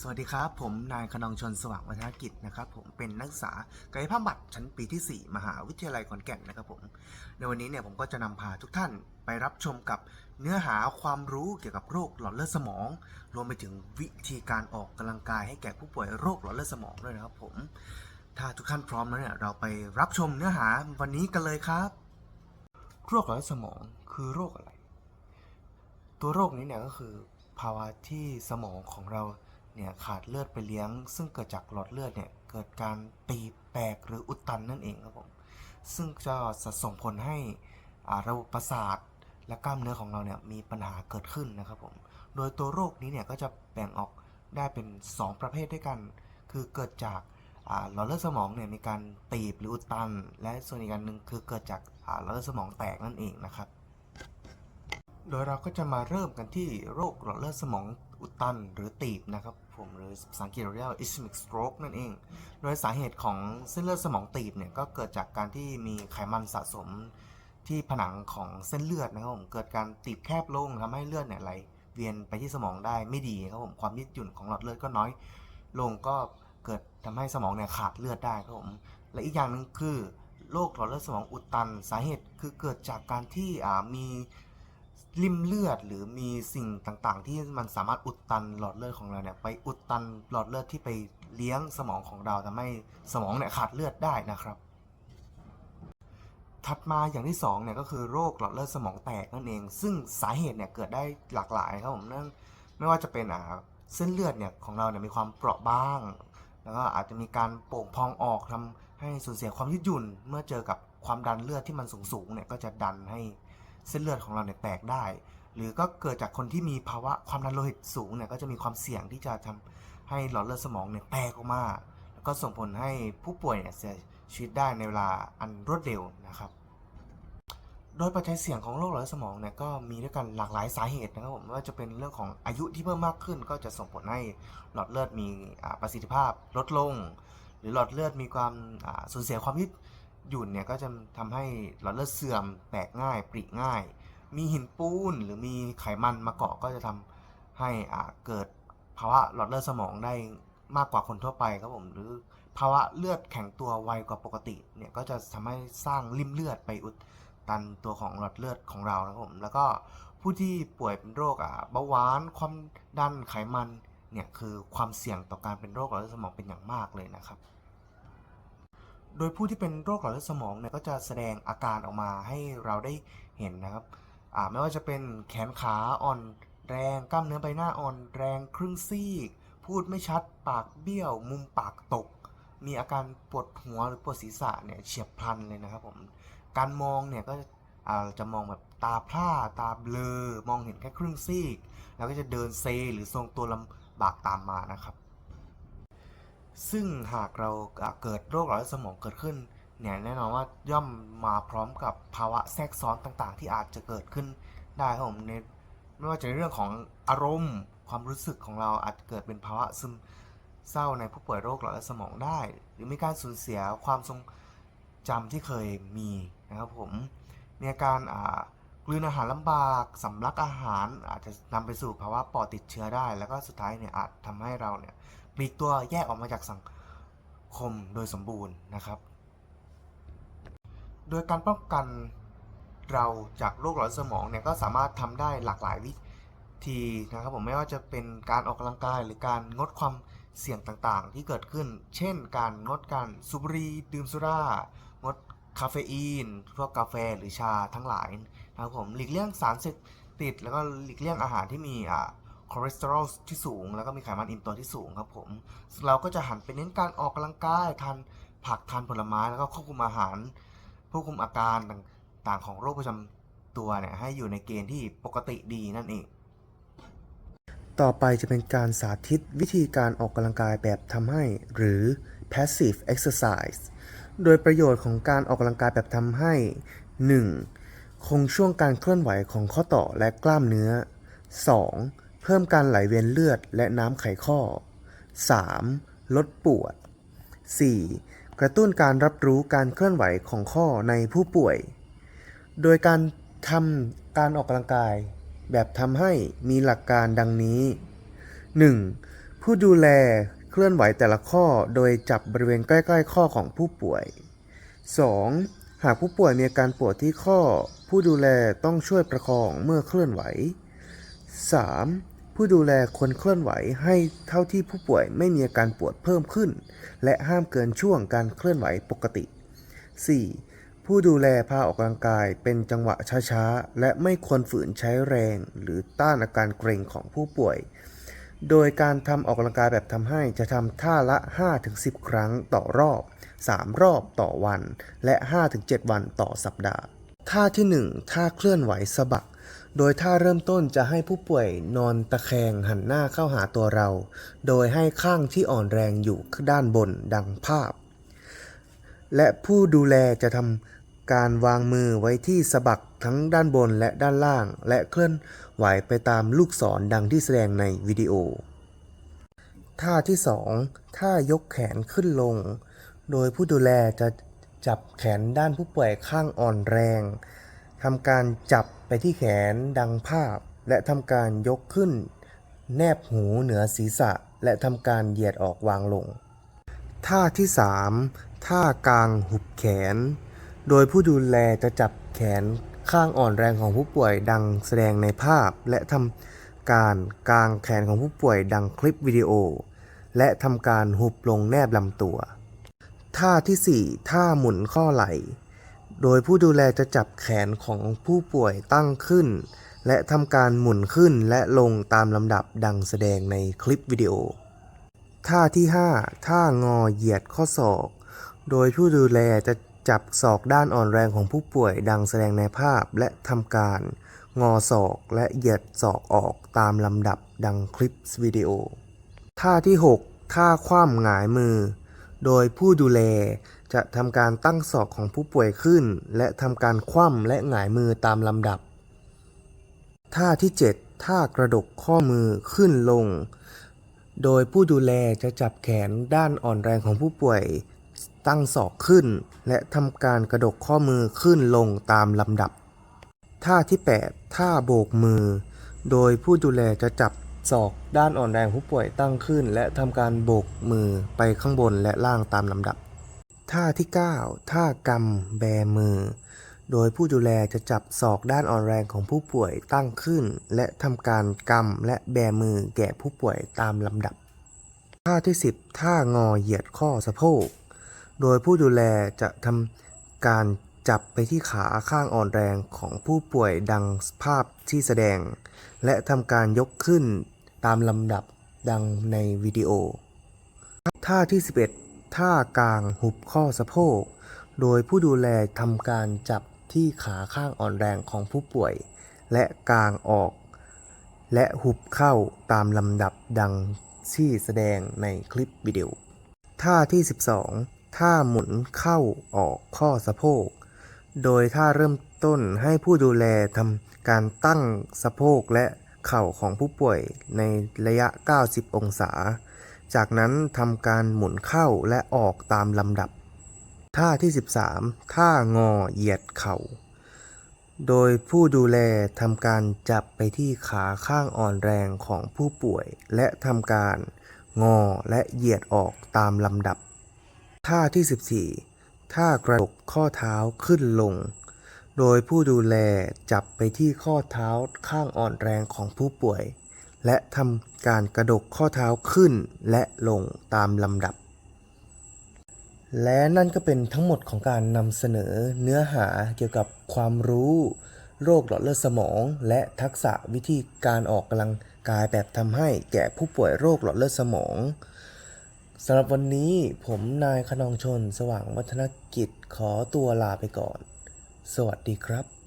สวัสดีครับ ผมนายคนองชนสว่างวัฒนกิจนะครับ ผมเป็นนักศึกษากายภาพบัตรชั้นปีที่ 4 มหาวิทยาลัยขอนแก่นนะครับผมในวันนี้เนี่ยผมก็จะนำพาทุกท่านไปรับชมกับเนื้อหาความรู้เกี่ยวกับโรคหลอดเลือดสมอง รวมไปถึงวิธีการออกกำลังกายให้แก่ผู้ป่วยโรคหลอดเลือดสมองด้วยนะครับ ผม ถ้าทุกท่านพร้อมแล้วเนี่ยเราไปรับชมเนื้อหาวันนี้กันเลยครับ โรคหลอดเลือดสมองคือโรคอะไร ตัวโรคนี้เนี่ยก็คือ ภาวะที่สมองของเราเนี่ยขาดเลือดไปเลี้ยง ซึ่งเกิดจากหลอดเลือดเนี่ยเกิดการตีแตกหรืออุดตันนั่นเองครับผมซึ่งจะส่งผลให้ระบบประสาทและกล้ามเนื้อของเราเนี่ยมีปัญหาเกิดขึ้นนะครับผมโดยตัวโรคนี้เนี่ยก็จะแบ่งออกได้เป็น 2 ประเภทด้วยกัน คือเกิดจากหลอดเลือดสมองเนี่ยมีการตีบหรืออุดตัน และส่วนอีกอันหนึ่งคือเกิดจากหลอดเลือดสมองแตกนั่นเองนะครับ โดยเราก็จะมาเริ่มกันที่โรคหลอดเลือดสมองอุดตันหรือตีบนะครับผมหรือภาษาอังกฤษเรียกว่า ischemic stroke นั่นเอง โดยสาเหตุของเส้นเลือดสมองตีบเนี่ยก็เกิดจากการที่มีไขมันสะสมที่ผนังของเส้นเลือดนะครับผมเกิดการตีบแคบลงทำให้เลือดเนี่ยไหลเวียนไปที่สมองได้ไม่ดีครับผมความยืดหยุ่นของหลอดเลือดก็น้อยลงก็เกิดทำให้สมองเนี่ยขาดเลือดได้ครับผมและอีกอย่างหนึ่งคือโรคหลอดเลือดสมองอุดตันสาเหตุคือเกิดจากการที่มี ริ่มเลือดหรือมีสิ่งต่างๆ ที่มันสามารถอุดตันหลอดเลือดของเราเนี่ยไปอุดตันหลอดเลือดที่ไปเลี้ยงสมองของเราทำให้สมองเนี่ยขาดเลือดได้นะครับ ถัดมาอย่างที่สองเนี่ยก็คือโรคหลอดเลือดสมองแตกนั่นเอง ซึ่งสาเหตุเนี่ยเกิดได้หลากหลายครับผมนั่นไม่ว่าจะเป็นอ่าเส้นเลือดเนี่ยของเราเนี่ยมีความเปราะบาง แล้วก็อาจจะมีการโป่งพองออกทำให้สูญเสียความยืดหยุ่น เมื่อเจอกับความดันเลือดที่มันสูงๆเนี่ยก็จะดันให้ เส้นเลือดของเราเนี่ยแตกได้ หรือก็เกิดจากคนที่มีภาวะความดันโลหิตสูงเนี่ยก็จะมีความเสี่ยงที่จะทำให้หลอดเลือดสมองเนี่ยแตกออกมา แล้วก็ส่งผลให้ผู้ป่วยเนี่ยเสียชีวิตได้ในเวลาอันรวดเร็วนะครับ โดยปัจจัยเสี่ยงของโรคหลอดเลือดสมองเนี่ยก็มีด้วยกันหลากหลายสาเหตุนะครับผมว่าจะเป็นเรื่องของอายุที่เพิ่มมากขึ้น ก็จะส่งผลให้หลอดเลือดมีประสิทธิภาพลดลง หรือหลอดเลือดมีความสูญเสียความยืด หยุ่นเนี่ยก็จะทำให้หลอดเลือดเสื่อมแตกง่ายปริง่าย มีหินปูนหรือมีไขมันมาเกาะก็จะทำให้อ่าเกิดภาวะหลอดเลือดสมองได้มากกว่าคนทั่วไปครับผมหรือภาวะเลือดแข็งตัวไวกว่าปกติเนี่ยก็จะทำให้สร้างริ่มเลือดไปอุดตันตัวของหลอดเลือดของเรานะครับผมแล้วก็ผู้ที่ป่วยเป็นโรคอ่าเบาหวานความดันไขมันเนี่ยคือความเสี่ยงต่อการเป็นโรคหลอดเลือดสมองเป็นอย่างมากเลยนะครับ โดยผู้ที่เป็นโรคหลอดเลือดสมองเนี่ยก็จะแสดงอาการออกมาให้เราได้เห็นนะครับไม่ว่าจะเป็นแขนขาอ่อนแรงกล้ามเนื้อใบหน้าอ่อนแรงครึ่งซีก พูดไม่ชัดปากเบี้ยว มุมปากตก มีอาการปวดหัวหรือปวดศีรษะเนี่ยเฉียบพลันเลยนะครับผมการมองเนี่ยก็จะมองแบบตาพร่าตาเบลอ มองเห็นแค่ครึ่งซีก แล้วก็จะเดินเซหรือทรงตัวลำบากตามมานะครับ ซึ่งหากเราเกิดโรคหลอดเลือดสมองเกิดขึ้นเนี่ยแน่นอนว่าย่อมมาพร้อมกับภาวะแทรกซ้อนต่างๆ ที่อาจจะเกิดขึ้นได้ครับผมในไม่ว่าจะในเรื่องของอารมณ์ ความรู้สึกของเราอาจเกิดเป็นภาวะซึมเศร้าในผู้ป่วยโรคหลอดเลือดสมองได้ หรือมีการสูญเสียความทรงจำที่เคยมีนะครับผมมีอาการกลืนอาหารลำบากสำลักอาหารอาจจะนำไปสู่ภาวะปอดติดเชื้อได้ แล้วก็สุดท้ายเนี่ยอาจทำให้เราเนี่ย ปลีกตัวแยกออกมาจากสังคมโดยสมบูรณ์นะครับ โดยการป้องกันเราจากโรคหลอดสมองเนี่ยก็สามารถทำได้หลากหลายวิธีนะครับผมไม่ว่าจะเป็นการออกกำลังกายหรือการงดความเสี่ยงต่างๆ ที่เกิดขึ้น เช่น การงดการสูบบุหรี่ดื่มสุรางดคาเฟอีนพวกกาแฟหรือชาทั้งหลายนะครับผมหลีกเลี่ยงสารเสพติด แล้วก็หลีกเลี่ยงอาหารที่มีอ่า คอเลสเตอรอลที่สูง แล้วก็มีไขมันอิ่มตัวที่สูงครับผมเราก็จะหันไปเน้นการออกกำลังกายทานผักทานผลไม้แล้วก็ควบคุมอาหารควบคุมอาการต่างๆของโรคประจำตัวเนี่ยให้อยู่ในเกณฑ์ที่ปกติดีนั่นเอง ต่อไปจะเป็นการสาธิตวิธีการออกกำลังกายแบบทำให้ หรือ passive exercise โดยประโยชน์ของการออกกำลังกายแบบทำให้ 1. คงช่วงการเคลื่อนไหวของข้อต่อและกล้ามเนื้อ 2. เพิ่มการไหลเวียนเลือดและน้ำไขข้อ 3. ลดปวด 4. กระตุ้นการรับรู้การเคลื่อนไหวของข้อในผู้ป่วย โดยการทำการออกกำลังกาย แบบทำให้มีหลักการดังนี้ 1. ผู้ดูแลเคลื่อนไหวแต่ละข้อโดยจับบริเวณใกล้ ๆ ข้อของผู้ป่วย 2. หากผู้ป่วยมีอาการปวดที่ข้อ ผู้ดูแลต้องช่วยประคองเมื่อเคลื่อนไหว 3. ผู้ดูแลควรเคลื่อนไหวให้เท่าที่ผู้ป่วยไม่มีอาการปวดเพิ่มขึ้น และห้ามเกินช่วงการเคลื่อนไหวปกติ 4. ผู้ดูแลพาออกกำลังกายเป็นจังหวะช้าๆ และไม่ควรฝืนใช้แรง หรือต้านอาการเกร็งของผู้ป่วย โดยการทำออกกำลังกายแบบทำให้จะทำท่าละ 5-10 ครั้งต่อรอบ 3 รอบต่อวัน และ 5-7 วันต่อสัปดาห์ ท่าที่ 1 ท่าเคลื่อนไหวสะบัก โดยท่าเริ่มต้นจะให้ผู้ป่วยนอนตะแคงหันหน้าเข้าหาตัวเรา โดยให้ข้างที่อ่อนแรงอยู่ด้านบนดังภาพ และผู้ดูแลจะทำการวางมือไว้ที่สะบักทั้งด้านบนและด้านล่าง และเคลื่อนไหวไปตามลูกศรดังที่แสดงในวิดีโอ ท่าที่ 2 ท่ายกแขนขึ้นลง โดยผู้ดูแลจะจับแขนด้านผู้ป่วยข้างอ่อนแรง ทำการจับไปที่แขนดังภาพ และทำการยกขึ้น แนบหูเหนือศีรษะ และทำการเหยียดออกวางลง ท่าที่ 3 ท่ากลางหุบแขน โดยผู้ดูแลจะจับแขนข้างอ่อนแรงของผู้ป่วยดังแสดงในภาพ และทำการกลางแขนของผู้ป่วยดังคลิปวิดีโอ และทำการหุบลงแนบลำตัว ท่าทีสี่4 ท่าหมุนข้อไหล่ โดยผู้ดูแลจะจับแขนของผู้ป่วยตั้งขึ้น และทำการหมุนขึ้นและลงตามลำดับดังแสดงในคลิปวิดีโอ ท่าที่ 5 ท่างอเหยียดข้อศอก โดยผู้ดูแลจะจับศอกด้านอ่อนแรงของผู้ป่วยดังแสดงในภาพและทำการงอศอกและเหยียดศอกออกตามลำดับดังคลิปวิดีโอ ท่าที่ 6 ท่าคว่ำหงายมือ โดยผู้ดูแลจะทำการตั้งศอกของผู้ป่วยขึ้น และทำการคว่ำและหงายมือตามลำดับ ท่าที่ 7 ท่ากระดกข้อมือขึ้นลง โดยผู้ดูแลจะจับแขนด้านอ่อนแรงของผู้ป่วย ตั้งศอกขึ้น และทำการกระดกข้อมือขึ้นลงตามลำดับ ท่าที่ 8 ท่าโบกมือ โดยผู้ดูแลจะจับ ศอกด้านอ่อนแรงผู้ป่วยตั้งขึ้น และทำการโบกมือไปข้างบนและล่างตามลำดับ ท่าที่ 9 ท่ากำแบมือ โดยผู้ดูแลจะจับศอกด้านอ่อนแรงของผู้ป่วยตั้งขึ้น และทำการกำและแบมือแก่ผู้ป่วยตามลำดับ ท่าที่ 10 ท่างอเหยียดข้อสะโพก โดยผู้ดูแลจะทำการ จับไปที่ขาข้างอ่อนแรงของผู้ป่วยดังภาพที่แสดง และทำการยกขึ้นตามลำดับดังในวิดีโอ ท่าที่ 11 ท่ากลางหุบข้อสะโพก โดยผู้ดูแลทำการจับที่ขาข้างอ่อนแรงของผู้ป่วย และกลางออก และหุบเข้าตามลำดับดังที่แสดงในคลิปวิดีโอ ท่าที่ 12 ท่าหมุนเข้าออกข้อสะโพก โดยท่าเริ่มต้นให้ผู้ดูแลทำการตั้งสะโพกและเข่าของผู้ป่วยในระยะ 90 องศา จากนั้นทำการหมุนเข้าและออกตามลำดับ ท่าที่ 13 ท่างอเหยียดเข่า โดยผู้ดูแลทำการจับไปที่ขาข้างอ่อนแรงของผู้ป่วย และทำการงอและเหยียดออกตามลำดับ ท่าที่ 14 ท่ากระดกข้อเท้าขึ้นลง โดยผู้ดูแลจับไปที่ข้อเท้าข้างอ่อนแรงของผู้ป่วย และทำการกระดกข้อเท้าขึ้นและลงตามลำดับ และนั่นก็เป็นทั้งหมดของการนำเสนอเนื้อหาเกี่ยวกับความรู้โรคหลอดเลือดสมอง และทักษะวิธีการออกกำลังกายแบบทำให้แก่ผู้ป่วยโรคหลอดเลือดสมอง สำหรับวันนี้ผมนายขนองชนสว่างวัฒนกิจขอตัวลาไปก่อน สวัสดีครับ